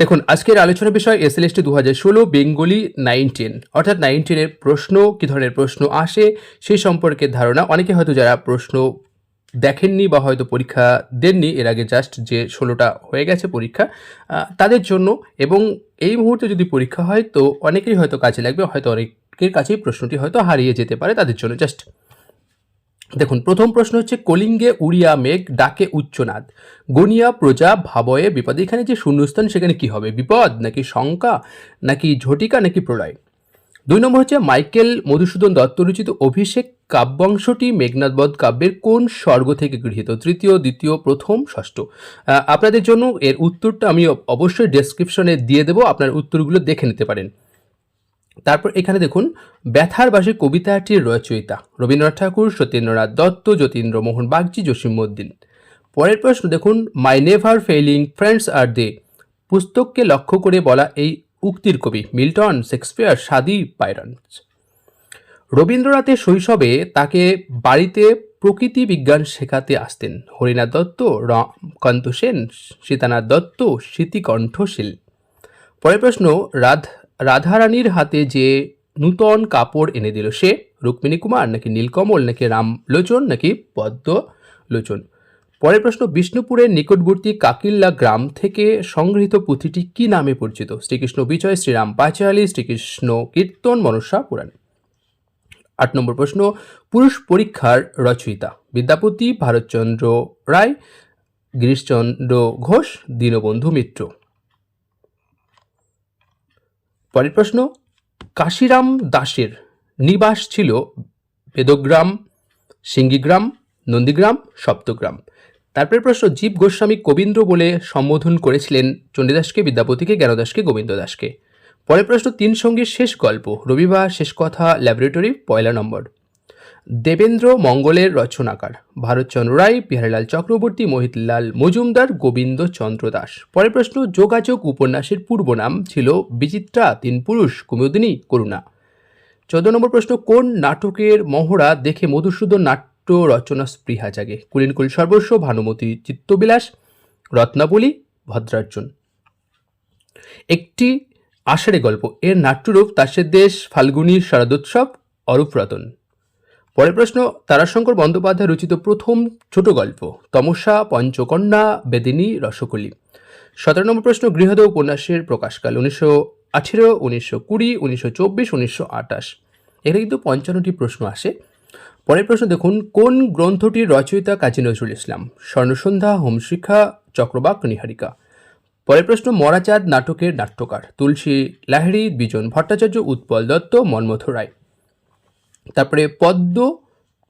দেখুন, আজকের আলোচনার বিষয় এসএলএসটি দু হাজার ষোলো, বেঙ্গলি নাইনটিন। অর্থাৎ নাইনটিনের প্রশ্ন, কী ধরনের প্রশ্ন আসে সেই সম্পর্কে ধারণা। অনেকে হয়তো যারা প্রশ্ন দেখেননি বা হয়তো পরীক্ষা দেননি, এর আগে জাস্ট যে ষোলোটা হয়ে গেছে পরীক্ষা তাদের জন্য। এবং এই মুহূর্তে যদি পরীক্ষা হয়, তো অনেকেরই হয়তো কাজে লাগবে, হয়তো অনেকের কাছেই প্রশ্নটি হয়তো হারিয়ে যেতে পারে, তাদের জন্য জাস্ট দেখুন, প্রথম প্রশ্ন হচ্ছে, কলিঙ্গে উড়িয়া মেঘ ডাকে উচ্চনাদ। গনিয়া, প্রজা, ভাবয়ে বিপদ। এখানে যে শূন্যস্থান, সেখানে কি হবে? বিপদ নাকি শঙ্কা, নাকি ঝটিকা, নাকি প্রলয়? দুই নম্বর হচ্ছে, মাইকেল মধুসূদন দত্ত রচিত অভিষেক কাব্যাংশটি মেঘনাথবধ কাব্যের কোন স্বর্গ থেকে গৃহীত? তৃতীয়, দ্বিতীয়, প্রথম, ষষ্ঠ। আপনাদের জন্য এর উত্তরটা আমি অবশ্যই ডেসক্রিপশনে দিয়ে দেবো। আপনার উত্তরগুলো দেখে নিতে পারেন। তারপর এখানে দেখুন, ব্যথার বাসে কবিতাটির রচয়িতা রবীন্দ্রনাথ ঠাকুর, সত্যেন্দ্রনাথ দত্ত, যতীন্দ্র মোহন বাগচি, জসিমউদ্দিন। পরের প্রশ্ন দেখুন my never failing friends are they পুস্তককে লক্ষ্য করে বলা এই উক্তির কবি, মিল্টন, শেক্সপিয়ার, সাদি পাইরন্স রবীন্দ্রনাথের শৈশবে তাকে বাড়িতে প্রকৃতি বিজ্ঞান শেখাতে আসতেন। হরিনাথ দত্ত, রমাকান্ত সেন, সীতানাথ দত্ত স্মৃতিকণ্ঠশীল পরের প্রশ্ন, রাধ রাধারানীর হাতে যে নূতন কাপড় এনে দিল সে, রুক্মিণী কুমার নাকি নীলকমল, নাকি রামলোচন, নাকি পদ্মলোচন? পরের প্রশ্ন, বিষ্ণুপুরের নিকটবর্তী কাকিল্লা গ্রাম থেকে সংগৃহীত পুঁথিটি কি নামে পরিচিত? শ্রীকৃষ্ণ বিজয়, শ্রীরাম পাঁচালী, শ্রীকৃষ্ণ কীর্তন, মনসা পুরাণ। আট নম্বর প্রশ্ন, পুরুষ পরীক্ষার রচয়িতা, বিদ্যাপতি ভারতচন্দ্র রায়, গিরিশচন্দ্র ঘোষ, দীনবন্ধু মিত্র। পরের প্রশ্ন কাশিরাম দাসের নিবাস ছিল বেদগ্রাম, সিঙ্গিগ্রাম, নন্দীগ্রাম, সপ্তগ্রাম। তারপরে প্রশ্ন, জীব গোস্বামী কবীন্দ্র বলে সম্বোধন করেছিলেন চণ্ডীদাসকে, বিদ্যাপতিকে, জ্ঞানদাসকে গোবিন্দ দাসকে পরের প্রশ্ন, তিন সঙ্গীর শেষ গল্প, রবিবার শেষ কথা ল্যাবরেটরি পয়লা নম্বর। দেবেন্দ্র মঙ্গলের রচনাকার। ভারতচন্দ্র রায়, বিহারীলাল চক্রবর্তী, মোহিতলাল মজুমদার, গোবিন্দ চন্দ্র দাস। পরের প্রশ্ন, যোগাযোগ উপন্যাসের পূর্ব নাম ছিল বিচিত্রা তিন পুরুষ, কুমুদিনী করুণা। চোদ্দ নম্বর প্রশ্ন, কোন নাটকের মহড়া দেখে মধুসূদন নাট্য রচনা স্পৃহা জাগে? কুলিনকুল সর্বস্ব, ভানুমতি চিত্তবিলাস, রত্নাবলী, ভদ্রার্জুন। একটি আষাঢ়ে গল্প, এর নাট্যরূপ তাসের দেশ, ফাল্গুনী শারদোৎসব, অরূপ রতন। পরের প্রশ্ন, তারাশঙ্কর বন্দ্যোপাধ্যায় রচিত প্রথম ছোট গল্প, তমসা, পঞ্চকন্যা, বেদিনী, রসকলি। সতেরো নম্বর প্রশ্ন গৃহদ উপন্যাসের প্রকাশকাল, উনিশশো আঠেরো, উনিশশো কুড়ি, উনিশশো চব্বিশ, উনিশশো আঠাশ। এখানে কিন্তু পঞ্চান্নটি প্রশ্ন আসে। পরের প্রশ্ন দেখুন, কোন গ্রন্থটির রচয়িতা কাজী নজরুল ইসলাম? স্বর্ণসন্ধ্যা হোমশিখা চক্রবাক, নিহারিকা। পরের প্রশ্ন, মরাচাঁদ নাটকের নাট্যকার, তুলসী লাহিড়ী, বিজন ভট্টাচার্য, উৎপল দত্ত মন্মথ রায়। তারপরে পদ্ম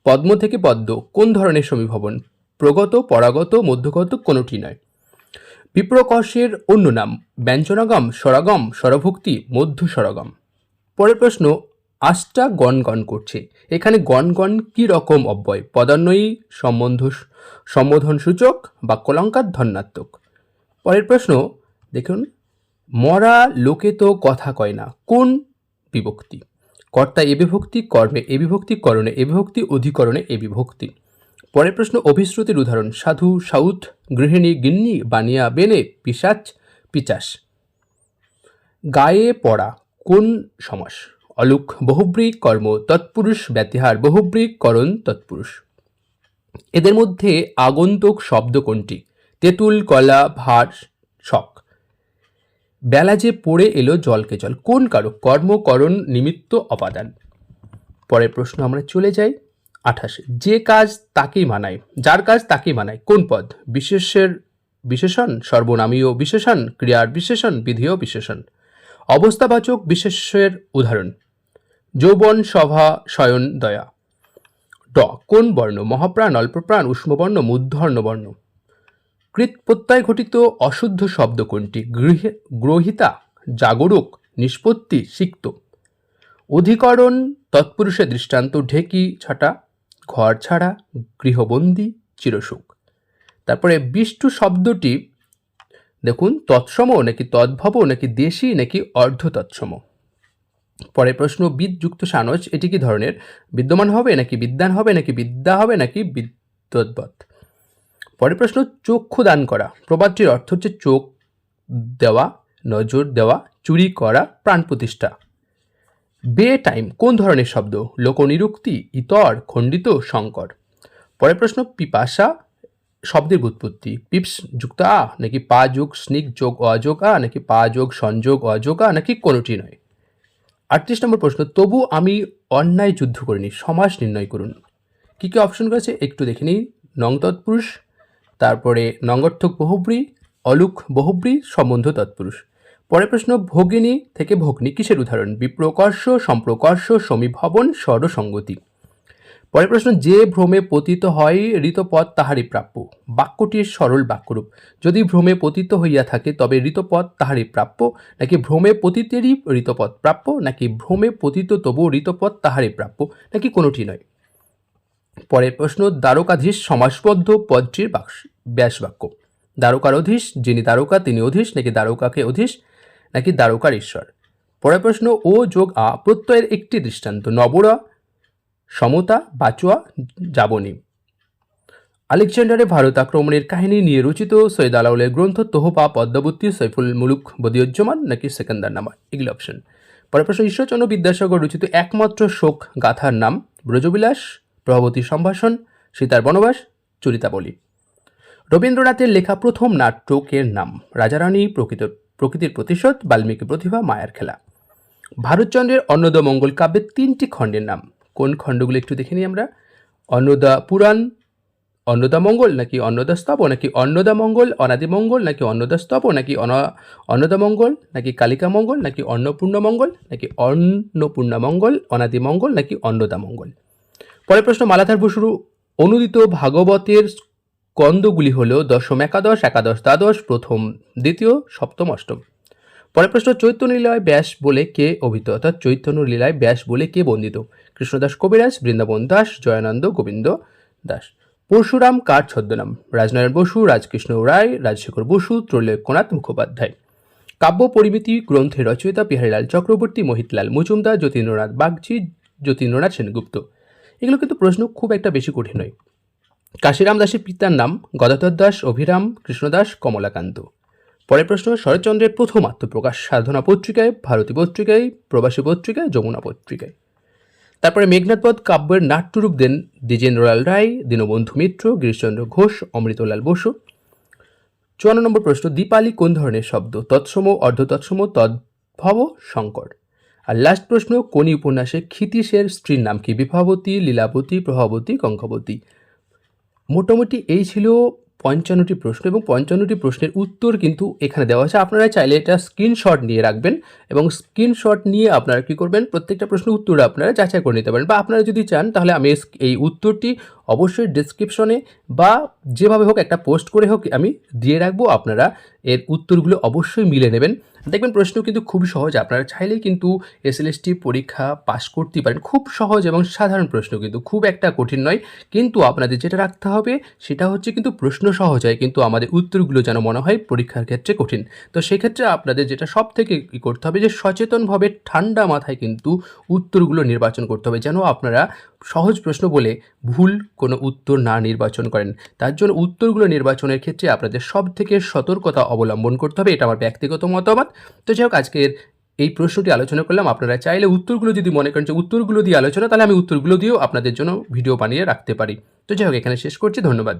পদ্ম থেকে পদ্ম, কোন ধরনের সমীভবন? প্রগত, পরাগত, মধ্যগত কোনোটি নয়। বিপ্রকর্ষের অন্য নাম, ব্যঞ্জনাগম, স্বরাগম, স্বরভুক্তি মধ্য স্বরাগম পরের প্রশ্ন, আষ্টা গণ গণ করছে। এখানে গণগণ গণ কী রকম অব্যয়? পদান্বয়ী, সম্বন্ধ সম্বোধন সূচক বা কলঙ্কার ধন্যাত্মক পরের প্রশ্ন, দেখুন, মরা লোকে তো কথা কয় না, কোন বিভক্তি? কর্তা এ বিভক্তি, কর্মে বিভক্তি, করণে বিভক্তি, অধিকরণে এ বিভক্তি। পরের প্রশ্ন, অভিশ্রুতির উদাহরণ, সাধু, সাউথ, গৃহিণী, গিন্নি, বানিয়া, বেনে পিসাচ পিচাস। গায়ে পড়া কোন সমাস? অলুক, বহুব্রী, কর্ম, তৎপুরুষ, ব্যতিহার, বহুব্রী, করণ, তৎপুরুষ। এদের মধ্যে আগন্তুক শব্দ কোনটি? তেঁতুল, কলা ভার শখ বেলা যে পড়ে এলো জলকে জল। কোন কারক কর্মকরণ নিমিত্ত অপাদান। পরের প্রশ্ন আমরা চলে যাই আঠাশে। যে কাজ তাকেই মানায়, যার কাজ তাকেই মানায়, কোন পদ? বিশেষের বিশেষণ, সর্বনামীয় বিশেষণ, ক্রিয়ার বিশেষণ, বিধেয় বিশেষণ। অবস্থাবাচক বিশেষের উদাহরণ, যৌবন সভা শয়ন, দয়া। ড, কোন বর্ণ? মহাপ্রাণ, অল্পপ্রাণ, উষ্মবর্ণ মূর্ধন্য বর্ণ কৃত প্রত্যয় ঘটিত অশুদ্ধ শব্দ কোনটি গৃহে, গ্রহিতা, জাগরুক, নিষ্পত্তি, সিক্ত। অধিকরণ, তৎপুরুষের দৃষ্টান্ত, ঢেকি, ছাটা, ঘর ছাড়া, গৃহবন্দী, চিরসুখ। তারপরে বিষ্টু শব্দটি, দেখুন তৎসম নাকি তদ্ভব নাকি দেশি, নাকি অর্ধ তৎসম পরের প্রশ্ন, বিদযুক্ত সানজ, এটি কি ধরনের? বিদ্যমান হবে নাকি বিদ্যান হবে, নাকি বিদ্যা হবে, নাকি বিদ্যৎবৎ পরের প্রশ্ন, চক্ষু দান করা। প্রবাদটির অর্থ হচ্ছে চোখ দেওয়া, নজর দেওয়া, চুরি করা, প্রাণ প্রতিষ্ঠা। বে টাইম, কোন ধরনের শব্দ? লোকনিরুক্তি, ইতর, খণ্ডিত সংকর পরের প্রশ্ন, পিপাসা, শব্দের উৎপত্তি। পিপস, যুক্ত, আ, নাকি পা যোগ স্নিক যোগ অযোগ আ, নাকি পা যোগ সংযোগ অযোগ আ, নাকি কোনোটি নয়? আটত্রিশ নম্বর প্রশ্ন, তবু আমি অন্যায় যুদ্ধ করিনি, সমাজ নির্ণয় করুন। কী কী অপশন রয়েছে? একটু দেখে নিই। নং তৎপুরুষ তারপরে নঙ্গর্থক বহুব্রী, অলুক বহুব্রী, সম্বন্ধ তৎপুরুষ। পরের প্রশ্ন, ভগিনী থেকে ভগ্নী কিসের উদাহরণ? বিপ্রকর্ষ, সম্প্রকর্ষ, সমীভবন সরসঙ্গতি পরের প্রশ্ন, যে ভ্রমে পতিত হয় ঋতপদ, তাহারই প্রাপ্য। বাক্যটির সরল বাক্যরূপ। যদি ভ্রমে পতিত হইয়া থাকে, তবে ঋতপদ তাহারই প্রাপ্য। নাকি ভ্রমে পতিতেরই ঋতপদ প্রাপ্য? নাকি ভ্রমে পতিত তবু ঋতপদ তাহারই প্রাপ্য? নাকি কোনোটি নয়? পরের প্রশ্ন, দ্বারকাধীশ সমাসবদ্ধ পদটির বাক্স ব্যাস বাক্য দ্বারকার অধীশ, যিনি দ্বারকা, তিনি অধীশ, নাকি দ্বারকাকে অধীশ, নাকি দ্বারকার ঈশ্বর? পরের প্রশ্ন, ও যোগ আ, প্রত্যয়ের একটি দৃষ্টান্ত, নবরা, সমতা, বাচুয়া, যাবনী। আলেকজান্ডারে ভারত আক্রমণের কাহিনী নিয়ে রচিত সৈয়দ আলাউলের গ্রন্থ তোহপা পদ্মাবতী, সৈফুল মুলুক, বদিউজ্জামান, নাকি সেকেন্দার নামা, এগুলো অপশন পরের প্রশ্ন, ঈশ্বরচন্দ্র বিদ্যাসাগর রচিত একমাত্র শোক গাথার নাম, ব্রজবিলাস প্রভাবতী সম্ভাষণ, সীতার বনবাস, চরিতাবলী। রবীন্দ্রনাথের লেখা প্রথম নাটকের নাম, রাজারানী প্রকৃত, প্রকৃতির প্রতিশোধ, বাল্মীকি প্রতিভা, মায়ার খেলা। ভারতচন্দ্রের অন্নদা মঙ্গল কাব্যের তিনটি খণ্ডের নাম। কোন খণ্ডগুলো একটু দেখে নিই আমরা? অন্নদা পুরাণ, অন্নদা মঙ্গল নাকি অন্নদা স্তব, নাকি অন্নদা মঙ্গল, অনাদি মঙ্গল, নাকি অন্নদা স্তব, নাকি অন, অন্নদা মঙ্গল, নাকি কালিকা মঙ্গল, নাকি অন্নপূর্ণ মঙ্গল, নাকি অন্নপূর্ণা মঙ্গল, অনাদি মঙ্গল, নাকি অন্নদা মঙ্গল? পরের প্রশ্ন, মালাধার বসুর অনুদিত ভাগবতের স্কন্দগুলি হল দশম একাদশ একাদশ দ্বাদশ, প্রথম, দ্বিতীয়, সপ্তম, অষ্টম। পরের প্রশ্ন চৈতন্য লীলায় ব্যাস বলে কে অভিত অর্থাৎ চৈতন্য লীলায় ব্যাস বলে কে বন্দিত? কৃষ্ণদাস কবিরাজ, বৃন্দাবন দাস, জয়ানন্দ গোবিন্দ দাস। পরশুরাম কার ছদ্মনাম? রাজনারায়ণ বসু, রাজকৃষ্ণ রায়, রাজশেখর বসু, ত্রৈলোক্যনাথ মুখোপাধ্যায়। কাব্য পরিমিতি গ্রন্থের রচয়িতা বিহারীলাল চক্রবর্তী, মোহিতলাল মজুমদার, যতীন্দ্রনাথ বাগচি, যতীন্দ্রনাথ সেনগুপ্ত। এগুলো কিন্তু প্রশ্ন খুব একটা বেশি কঠিন নয়। কাশিরাম দাসের পিতার নাম গদাধর দাস, অভিরাম কৃষ্ণদাস কমলাকান্ত। পরের প্রশ্ন, শরৎচন্দ্রের প্রথম আত্মপ্রকাশ সাধনা পত্রিকায়, ভারতী পত্রিকায়, প্রবাসী পত্রিকায়, যমুনা পত্রিকায়। তারপরে মেঘনাথপদ কাব্যের নাট্যরূপ দেন দ্বিজেন্দ্রলাল রায়, দীনবন্ধু মিত্র, গিরিশচন্দ্র ঘোষ, অমৃতলাল বসু। চুয়ান্ন নম্বর প্রশ্ন, দীপালি কোন ধরনের শব্দ? তৎসম, অর্ধতৎসম, তদ্ভব, শঙ্কর। আর লাস্ট প্রশ্ন, কোনি উপন্যাসে ক্ষিতীশের স্ত্রীর নাম কি? বিভাবতী, লীলাবতী, প্রভাবতী কঙ্কবতী মোটামুটি এই ছিল পঞ্চান্নটি প্রশ্ন এবং পঞ্চান্নটি প্রশ্নের উত্তর কিন্তু এখানে দেওয়া আছে। আপনারা চাইলে এটা স্ক্রিনশট নিয়ে রাখবেন এবং স্ক্রিনশট নিয়ে আপনারা কী করবেন? প্রত্যেকটা প্রশ্নের উত্তর আপনারা যাচাই করে নিতে পারেন বা আপনারা যদি চান, তাহলে আমি এই উত্তরটি অবশ্যই ডিসক্রিপশনে বা যেভাবে হোক একটা পোস্ট করে হোক আমি দিয়ে রাখব। আপনারা এর উত্তরগুলো অবশ্যই মিলে নেবেন। দেখবেন প্রশ্ন কিন্তু খুব সহজ, আপনারা চাইলেই কিন্তু এসএলএসটি পরীক্ষা পাশ করতে পারেন। খুব সহজ এবং সাধারণ প্রশ্ন কিন্তু, খুব একটা কঠিন নয়। কিন্তু আপনাদের যেটা রাখতে হবে, সেটা হচ্ছে কিন্তু প্রশ্ন সহজ হয়, কিন্তু আমাদের উত্তরগুলো যেন মনে হয় পরীক্ষার ক্ষেত্রে কঠিন। তো সেক্ষেত্রে আপনাদের যেটা সব থেকে করতে হবে যে, সচেতনভাবে ঠান্ডা মাথায় কিন্তু উত্তরগুলো নির্বাচন করতে হবে, যেন আপনারা সহজ প্রশ্ন বলে ভুল কোনো উত্তর না নির্বাচন করেন। তার জন্য উত্তরগুলো নির্বাচনের ক্ষেত্রে আপনাদের সব থেকে সতর্কতা অবলম্বন করতে হবে, এটা আমার ব্যক্তিগত মতামত। তো যাই হোক, আজকের এই প্রশ্নটি আলোচনা করলাম। আপনারা চাইলে উত্তরগুলো যদি মনে করেন যে উত্তরগুলো দিয়ে আলোচনা, তাহলে আমি উত্তরগুলো দিয়েও আপনাদের জন্য ভিডিও বানিয়ে রাখতে পারি। তো যাই হোক, এখানে শেষ করছি, ধন্যবাদ।